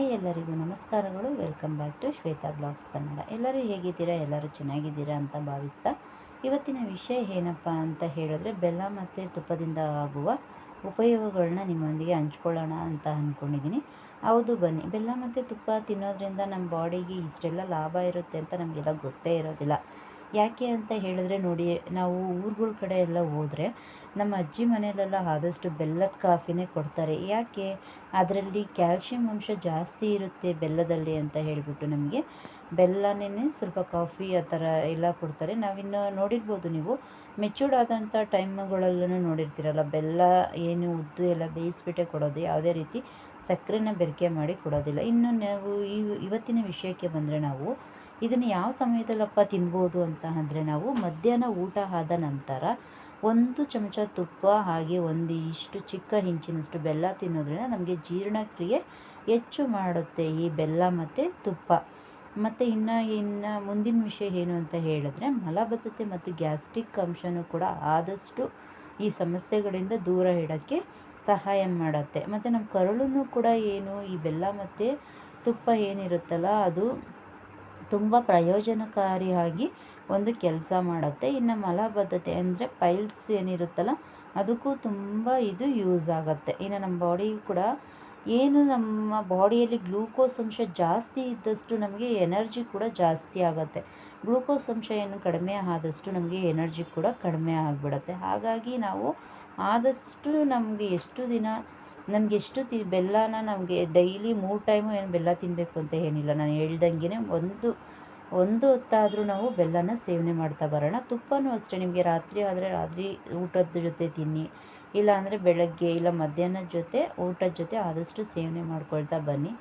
Welcome back to Shweta blogs Kannada. ಎಲ್ಲರೂ ಹೇಗಿದ್ದೀರಾ? ಎಲ್ಲರೂ ಚೆನ್ನಾಗಿದ್ದೀರಾ ಅಂತ ಭಾವಿಸ್ತಾ ಇವತ್ತಿನ ವಿಷಯ ಏನಪ್ಪ ಅಂತ ಹೇಳಿದ್ರೆ ಬೆಲ್ಲ ಮತ್ತು ತುಪ್ಪದಿಂದ ಆಗುವ ಉಪಯೋಗಗಳನ್ನ ನಿಮ್ಮೊಂದಿಗೆ ಹಂಚ್ಕೊಳ್ಳೋಣ ಅಂತ ಅಂದ್ಕೊಂಡಿದ್ದೀನಿ ಹೌದು ಬನ್ನಿ. ಬೆಲ್ಲ ಮತ್ತು ತುಪ್ಪ ತಿನ್ನೋದ್ರಿಂದ ನಮ್ಮ ಬಾಡಿಗೆ ಇಷ್ಟೆಲ್ಲ ಲಾಭ ಇರುತ್ತೆ ಅಂತ ನಮಗೆಲ್ಲ ಗೊತ್ತೇ ಇರೋದಿಲ್ಲ. ಯಾಕೆ ಅಂತ ಹೇಳಿದ್ರೆ ನೋಡಿ, ನಾವು ಊರುಗಳ ಕಡೆ ಎಲ್ಲ ಹೋದರೆ ನಮ್ಮ ಅಜ್ಜಿ ಮನೆಯಲ್ಲೆಲ್ಲ ಆದಷ್ಟು ಬೆಲ್ಲದ ಕಾಫಿನೇ ಕೊಡ್ತಾರೆ. ಯಾಕೆ? ಅದರಲ್ಲಿ ಕ್ಯಾಲ್ಶಿಯಂ ಅಂಶ ಜಾಸ್ತಿ ಇರುತ್ತೆ ಬೆಲ್ಲದಲ್ಲಿ ಅಂತ ಹೇಳಿಬಿಟ್ಟು ನಮಗೆ. ಬೆಲ್ಲನೇ ಸ್ವಲ್ಪ ಕಾಫಿ ಆ ಥರ ಎಲ್ಲ ಕೊಡ್ತಾರೆ. ನಾವಿನ್ನು ನೋಡಿರ್ಬೋದು ನೀವು ಮೆಚೂರ್ಡ್ ಆದಂಥ ಟೈಮ್ಗಳಲ್ಲೂ ನೋಡಿರ್ತೀರಲ್ಲ, ಬೆಲ್ಲ ಏನು ಉದ್ದು ಎಲ್ಲ ಬೇಯಿಸ್ಬಿಟ್ಟೆ ಕೊಡೋದು, ಯಾವುದೇ ರೀತಿ ಸಕ್ಕರೆನ ಬೆರಕೆ ಮಾಡಿ ಕೊಡೋದಿಲ್ಲ. ಇನ್ನು ನಾವು ಈ ಇವತ್ತಿನ ವಿಷಯಕ್ಕೆ ಬಂದರೆ ನಾವು ಇದನ್ನು ಯಾವ ಸಮಯದಲ್ಲಪ್ಪ ತಿನ್ಬೋದು ಅಂತ ಅಂದರೆ ನಾವು ಮಧ್ಯಾಹ್ನ ಊಟ ಆದ ನಂತರ ಒಂದು ಚಮಚ ತುಪ್ಪ ಹಾಗೆ ಒಂದು ಇಷ್ಟು ಚಿಕ್ಕ ಹಿಂಚಿನಷ್ಟು ಬೆಲ್ಲ ತಿನ್ನೋದ್ರಿಂದ ನಮಗೆ ಜೀರ್ಣಕ್ರಿಯೆ ಹೆಚ್ಚು ಮಾಡುತ್ತೆ ಈ ಬೆಲ್ಲ ಮತ್ತು ತುಪ್ಪ. ಮತ್ತು ಇನ್ನು ಇನ್ನು ಮುಂದಿನ ವಿಷಯ ಏನು ಅಂತ ಹೇಳಿದ್ರೆ ಮಲಬದ್ಧತೆ ಮತ್ತು ಗ್ಯಾಸ್ಟ್ರಿಕ್ ಅಂಶನೂ ಕೂಡ ಆದಷ್ಟು ಈ ಸಮಸ್ಯೆಗಳಿಂದ ದೂರ ಇಡೋಕ್ಕೆ ಸಹಾಯ ಮಾಡುತ್ತೆ. ಮತ್ತು ನಮ್ಮ ಕರುಳನ್ನು ಕೂಡ ಏನು ಈ ಬೆಲ್ಲ ಮತ್ತು ತುಪ್ಪ ಏನಿರುತ್ತಲ್ಲ ಅದು ತುಂಬ ಪ್ರಯೋಜನಕಾರಿಯಾಗಿ ಒಂದು ಕೆಲಸ ಮಾಡುತ್ತೆ. ಇನ್ನು ಮಲಬದ್ಧತೆ ಅಂದರೆ ಪೈಲ್ಸ್ ಏನಿರುತ್ತಲ್ಲ, ಅದಕ್ಕೂ ತುಂಬ ಇದು ಯೂಸ್ ಆಗುತ್ತೆ. ಇನ್ನು ನಮ್ಮ ಬಾಡಿಗೂ ಕೂಡ ಏನು ನಮ್ಮ ಬಾಡಿಯಲ್ಲಿ ಗ್ಲೂಕೋಸ್ ಅಂಶ ಜಾಸ್ತಿ ಇದ್ದಷ್ಟು ನಮಗೆ ಎನರ್ಜಿ ಕೂಡ ಜಾಸ್ತಿ ಆಗುತ್ತೆ. ಗ್ಲೂಕೋಸ್ ಅಂಶ ಏನು ಕಡಿಮೆ ಆದಷ್ಟು ನಮಗೆ ಎನರ್ಜಿ ಕೂಡ ಕಡಿಮೆ ಆಗಿಬಿಡುತ್ತೆ. ಹಾಗಾಗಿ ನಾವು ಆದಷ್ಟು ನಮಗೆ ಎಷ್ಟು ದಿನ ನಮಗೆ ಎಷ್ಟು ತಿ, ಬೆಲ್ಲನ ನಮಗೆ ಡೈಲಿ ಮೂರು ಟೈಮು ಏನು ಬೆಲ್ಲ ತಿನ್ನಬೇಕು ಅಂತ ಏನಿಲ್ಲ. ನಾನು ಹೇಳ್ದಂಗೆ ಒಂದು ಒಂದು ಹೊತ್ತಾದರೂ ನಾವು ಬೆಲ್ಲನ ಸೇವನೆ ಮಾಡ್ತಾ ಬರೋಣ. ತುಪ್ಪನೂ ಅಷ್ಟೇ, ನಿಮಗೆ ರಾತ್ರಿ ಆದರೆ ರಾತ್ರಿ ಊಟದ ಜೊತೆ ತಿನ್ನಿ. ಇಲ್ಲ ಅಂದರೆ ಬೆಳಗ್ಗೆ ಇಲ್ಲ ಮಧ್ಯಾಹ್ನದ ಜೊತೆ, ಊಟದ ಜೊತೆ ಆದಷ್ಟು ಸೇವನೆ ಮಾಡ್ಕೊಳ್ತಾ ಬನ್ನಿ.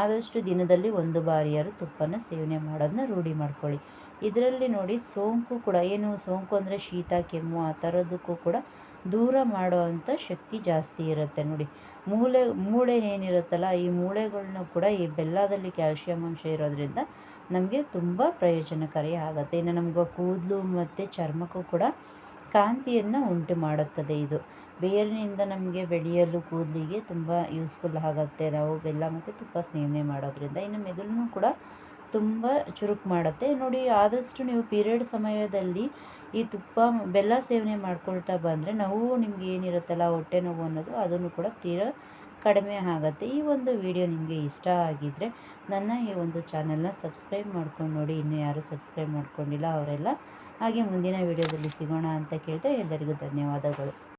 ಆದಷ್ಟು ದಿನದಲ್ಲಿ ಒಂದು ಬಾರಿಯಾರು ತುಪ್ಪನ ಸೇವನೆ ಮಾಡೋದನ್ನ ರೂಢಿ ಮಾಡ್ಕೊಳ್ಳಿ. ಇದರಲ್ಲಿ ನೋಡಿ ಸೋಂಕು ಕೂಡ, ಏನು ಸೋಂಕು ಅಂದರೆ ಶೀತ, ಕೆಮ್ಮು ಆ ಥರದಕ್ಕೂ ಕೂಡ ದೂರ ಮಾಡುವಂಥ ಶಕ್ತಿ ಜಾಸ್ತಿ ಇರುತ್ತೆ ನೋಡಿ. ಮೂಳೆ ಮೂಳೆ ಏನಿರುತ್ತಲ್ಲ, ಈ ಮೂಳೆಗಳ್ನ ಕೂಡ ಈ ಬೆಲ್ಲದಲ್ಲಿ ಕ್ಯಾಲ್ಶಿಯಂ ಅಂಶ ಇರೋದ್ರಿಂದ ನಮಗೆ ತುಂಬ ಪ್ರಯೋಜನಕಾರಿ ಆಗುತ್ತೆ. ಇನ್ನು ನಮ್ಗೆ ಕೂದಲು ಮತ್ತು ಚರ್ಮಕ್ಕೂ ಕೂಡ ಕಾಂತಿಯನ್ನು ಉಂಟು ಮಾಡುತ್ತದೆ ಇದು. ಬೇರಿನಿಂದ ನಮಗೆ ಬೆಳೆಯಲು ಕೂದಲಿಗೆ ತುಂಬ ಯೂಸ್ಫುಲ್ ಆಗುತ್ತೆ. ನಾವು ಬೆಲ್ಲ ಮತ್ತು ತುಪ್ಪ ಸೇವನೆ ಮಾಡೋದ್ರಿಂದ ಇನ್ನು ಮೆದುಳನ್ನು ಕೂಡ ತುಂಬ ಚುರುಕು ಮಾಡುತ್ತೆ. ನೋಡಿ, ಆದಷ್ಟು ನೀವು ಪೀರಿಯಡ್ ಸಮಯದಲ್ಲಿ ಈ ತುಪ್ಪ, ಬೆಲ್ಲ ಸೇವನೆ ಮಾಡ್ಕೊಳ್ತಾ ಬಂದರೆ ನೋವು ನಿಮ್ಗೆ ಏನಿರುತ್ತಲ್ಲ, ಹೊಟ್ಟೆ ನೋವು ಅನ್ನೋದು ಅದನ್ನು ಕೂಡ ತೀರ ಕಡಿಮೆ ಆಗುತ್ತೆ. ಈ ಒಂದು ವಿಡಿಯೋ ನಿಮಗೆ ಇಷ್ಟ ಆಗಿದ್ದರೆ ನನ್ನ ಈ ಒಂದು ಚಾನಲ್ನ ಸಬ್ಸ್ಕ್ರೈಬ್ ಮಾಡ್ಕೊಂಡು ನೋಡಿ. ಇನ್ನೂ ಯಾರು ಸಬ್ಸ್ಕ್ರೈಬ್ ಮಾಡ್ಕೊಂಡಿಲ್ಲ ಅವರೆಲ್ಲ, ಹಾಗೆ ಮುಂದಿನ ವಿಡಿಯೋದಲ್ಲಿ ಸಿಗೋಣ ಅಂತ ಕೇಳ್ತಾ ಎಲ್ಲರಿಗೂ ಧನ್ಯವಾದಗಳು.